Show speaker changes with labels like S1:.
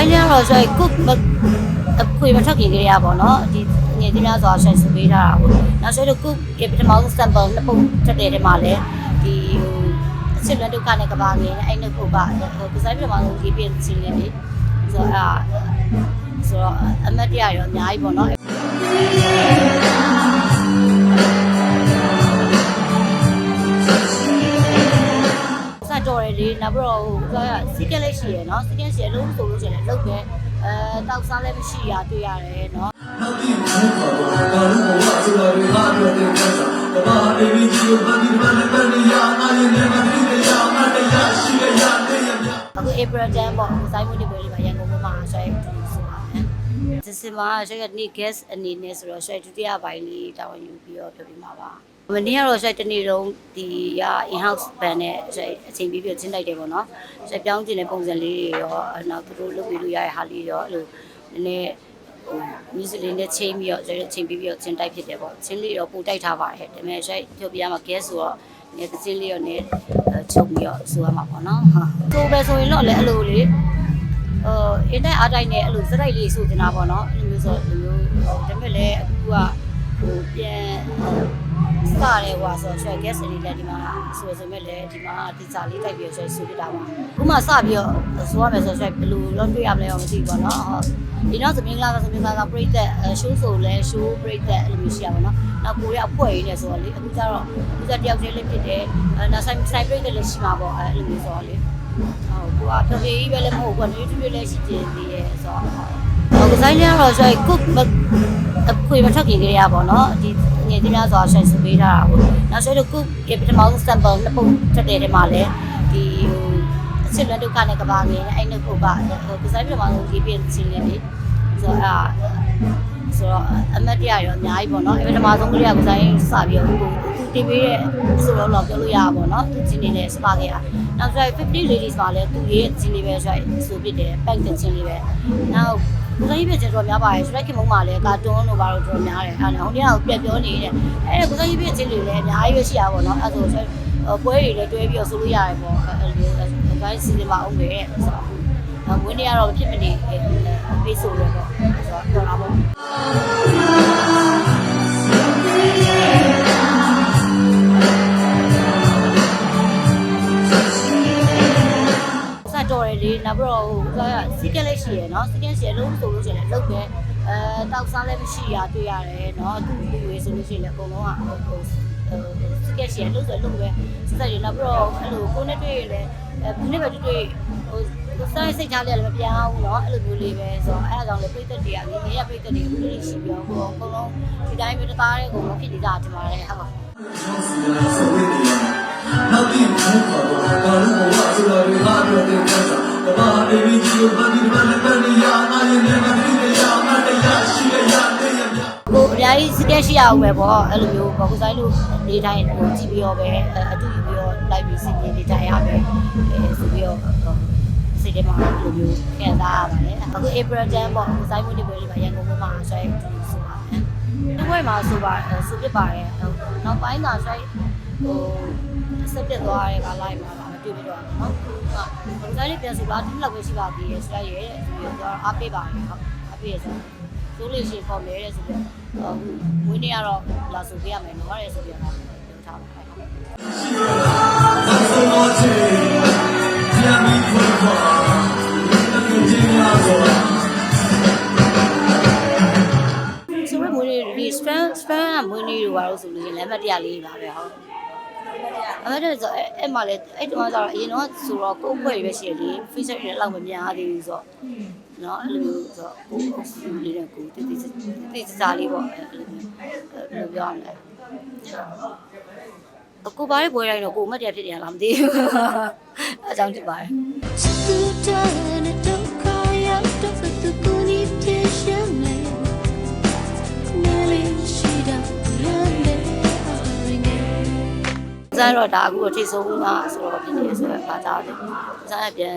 S1: ဆိုင်လေးကတော့ဆိုရင်ကုတ်အခွေမထွက်ခင်ကလေးရပါတော့ဒီငယ်သမားဆိုတာဆိုင်စုပေးထားတာပေါ့နောက်ဆိုတော့ကုတ်ကပထမဆုံး sample နှစ်ပုံထွက်တဲ့ထဲမှာလည်းဒီဟိုအစစ်လွန်ဒုက္ခနဲ့ကဘာငယ်နဲ့အဲ့နှစ်ခုကဟိုဒီဇိုင်းပထမဆုံးဒီပြင်စီလေးလေဆိုတော့အာဆိုတော့အမတ်တရရောအများကြီးပေါ့နော် ပြီးတော့ဟိုကစီကက်လေးရှိရယ်နော်စီကက်ရှိရယ်လုံးဆိုလို့ရှိရင်လည်းလုတ်ပဲအဲတောက်စားလည်းမရှိရတွေ့ရတယ်နော်
S2: နောက်ပြီးဘုရားတော်ဘာလို့ဘဝဆိုတာတွေဟာတော့တဲ့ကစားကဘာအေးကြီးကိုဘာဒီမနဲ့ပန်းရငါရင်နဲ့မသိတဲ့ရမတရားရှိတဲ့ရတဲ့ရမြ
S1: အခု April 10ပေါ့စိုင်းမွေးနေ့ပွဲလေးမှာရန်ကုန်မှာဆွဲတူဆိုပါမယ်ဒီစင်မှာဆွဲကနေ့ guest အနေနဲ့ဆိုတော့ဆွဲဒုတိယပိုင်းလေးတာဝန်ယူပြီးတော့ပြောပြမှာပါ မနေ့ကတော့ဆွဲတနေ့လုံးဒီရ in house band နဲ့ဆွဲအချိန်ပြီးပြီးချင်းတိုက်တယ်ပေါ့နော်ဆွဲပြောင်းကျင်တဲ့ပုံစံလေးတွေရောနောက်သူတို့လုပ်ပြီးလို့ရတဲ့ဟာလေးရောအဲ့လိုနည်းနည်းဟို music လေးနဲ့ချိန်ပြီးတော့ဆွဲချိန်ပြီးပြီးတော့ချင်းတိုက်ဖြစ်တယ်ပေါ့ချင်းလေးတော့ပိုတိုက်ထားပါတယ်ဒါပေမဲ့ဆွဲပြောပြရမှာ guest ဆိုတော့နေသချင်းလေးရောနေချုပ်ပြီးတော့ဆိုရမှာပေါ့နော်ဟာဆိုပဲဆိုရင်တော့လည်းအဲ့လိုလေဟိုအင်တာအားတိုင်းနဲ့အဲ့လိုစရိုက်လေးဆိုတင်တာပေါ့နော်အဲ့လိုမျိုးဆိုလိုမျိုးဒါပေမဲ့လည်းအခုကဟိုပြန် စရဲဟွာဆိုဆွဲ gas လေးလည်းဒီမှာဆိုဆိုမဲ့လည်းဒီမှာဒီစာလေးတိုက်ပြီးဆွဲဆိုပြတာပါခုမှစပြီးတော့ဆိုရမယ်ဆိုဆွဲဘယ်လိုတော့တွေ့ရမလဲတော့မသိဘူးပေါ့နော်ဟုတ်ဒီနောက်သမင်းကလာသမင်းကလာပြိသက်ရှိုးဆိုလဲ show ပြိသက်အဲ့လိုမျိုးရှိရပါတော့နောက်ကိုရအဖွဲ့ရင်းနေဆိုတော့လေအခုကျတော့အခုကျတယောက်တည်းလေးဖြစ်တယ်နောက်ဆိုင်ဆိုင်ပြိသက်လည်းရှိမှာပေါ့အဲ့လိုမျိုးဆိုတော့လေဟုတ်ကွာဖေဖေကြီးပဲလည်းမဟုတ်ဘူးကွာနေတူတွေလည်းရှိကျင်သေးရဲ့ဆိုတော့ဟုတ်ဒီဇိုင်းလေးကတော့ဆိုရင်ကုတ် အခွေမထွက်ခင်ကလေးရပါတော့ဒီငယ်သမားဆိုတာဆိုင်စုပေးထားတာပေါ့နောက်ဆိုတော့ကုတ်ကပထမဆုံး sample နှစ်ပုံထွက်တဲ့ထဲမှာလည်းဒီဟိုအစစ်လွန်ဒုက္ခနဲ့ကဘာငယ်နဲ့အဲ့နှစ်ခုကဟိုဒီဇိုင်းပထမဆုံးဒီပြင်စီလေးလေဆိုတော့အာဆိုတော့အမတ်တရရောအများကြီးပေါ့နော်အဲ့ပထမဆုံးကလေးကဒီဇိုင်းစပြီးတော့သူတင်ပေးတဲ့ဆိုတော့တော့ပြောလို့ရပါပေါ့နော်သူချင်းနေလဲစပါခဲ့ရနောက်ဆို50 ladies မှာလဲသူရဲ့ချင်းလေးပဲဆိုဆိုဖြစ်တယ် pack တဲ့ချင်းလေးပဲနောက် ဘုရားကြီးပြချင်းတော့များပါတယ်ဆိုတော့ခင်မုံမှာလဲကာတွန်းတို့ဘာလို့တော့များတယ်အဲ့ဒါဟိုတည်းကပြက်ပြောနေတယ်အဲ့ဒါဘုရားကြီးပြချင်းလေးလည်းအများကြီးပဲရှိရပါပေါ့နော်အဲ့ဆိုဆိုပွဲတွေလည်းတွဲပြီးတော့ဆိုလို့ရတယ်ပေါ့အဲ့လိုဘုရားစီစဉ်ပါအောင်ပဲဆိုတော့ဝင်းနေရတော့ဖြစ်မနေပေး လေးနောက်ပြီးတော့ဟိုကစီကက်လေးရှိရယ်နော်စီကက်ရှိရယ်လုံးဆိုလို့ရှိရင်လည်းလုတ်ပဲအဲတောက်စားလည်းမရှိရတွေ့ရတယ်နော်သူ့လူတွေဆိုလို့ရှိရင်လည်းအကုန်လုံးကဟိုဟိုစီကက်ရှိရယ်လုတ်ဆိုလုတ်ပဲစစရယ်နောက်ပြီးတော့အဲ့လိုကိုနဲ့တွေ့ရယ်လည်းအဲဒီနေ့ပဲတွေ့တွေ့ဟိုစိုင်းစိတ်ထားလည်းမပြောင်းဘူးเนาะအဲ့လိုမျိုးလေးပဲဆိုတော့အဲ့ဒါကြောင့်လေပိတ်သက်တွေကငယ်ငယ်ရပိတ်သက်တွေလူတွေရှိပြီးတော့ဟိုအကုန်လုံးဒီတိုင်းမျိုးတသားတဲ့ကိုမဖြစ်နေတာတင်ပါတယ်ဟုတ်ပါ
S2: များ
S1: ကြီးစကက်ရှိရအောင်ပဲပေါ့အဲ့လိုမျိုးပေါ့ကိုဆိုင်လို့နေတိုင်းဟိုကြည့်ပြီးတော့ပဲအတူယူပြီးတော့လိုက်ပြီးစီနေနေတိုင်းရပဲအဲဆိုပြီးတော့စိတ်ထဲမှာအဲ့လိုမျိုးခံစားရပါတယ်အခု April 10ပေါ့ကိုဆိုင်မှုဒီပွဲလေးမှာရန်ကုန်မှာဆွဲတူဆိုပါမယ်ဒီပွဲမှာဆိုပါဆိုဖြစ်ပါတယ်နောက်ပိုင်းသာဆွဲဟိုဆက်ပြတ်သွားတဲ့ကလိုက်မှာပါမတွေ့ပြီးတော့နော်ဟုတ်ကိုဆိုင်လေးပြန်ဆိုပါဒီလောက်ပဲရှိပါသေးရဲ့ဆွဲရဲတဲ့ဆိုပြီးတော့အားပေးပါတယ်ဟုတ်အားပေးရဆို ဆိုလို့ရှိရင်ပေါ်မယ်တဲ့ဆိုပြီးတော့ဝင်းနေကတော့လာဆိုပေးရမယ်နော်ရဲဆိုပြီးတော့ပြောထားပါတယ်
S2: ဆိုတော့ချေကြမ်းပြီးခွင့်ပါတကယ်ကြီးလားဆိုတော့
S1: ဆိုရမွေးနေ့ဒီ span span ကမွေးနေ့တို့ဘာလို့ဆိုလို့ရင်လက်မှတ်တရလေးပါပဲဟုတ် အမတဲ့ဆိုအဲ့အဲ့မှာလေအဲ့တုန်းကကျတော့အရင်တော့ဆိုတော့ကိုယ့်ဘွဲတွေပဲရှိရလေ feature တွေလောက်မများသေးဘူးဆိုတော့နော်အဲ့လိုမျိုးဆိုတော့ကိုယ်ကိုလေးနဲ့ကိုတိတိတိတိစားလေးပေါ့အဲ့လိုမျိုးဘယ်လိုပြောရမလဲအကိုပါတဲ့ဘွဲတိုင်းတော့ကိုအမတ်တရဖြစ်နေရလားမသိဘူးအကြောင်းဖြစ်ပါတယ် ဇန်တော့ဒါအခုတော့ထိဆုံးမှာဆိုတော့ဖြစ်နေရဆိုတော့ဘာသာတယ်ဇန်ကပြန်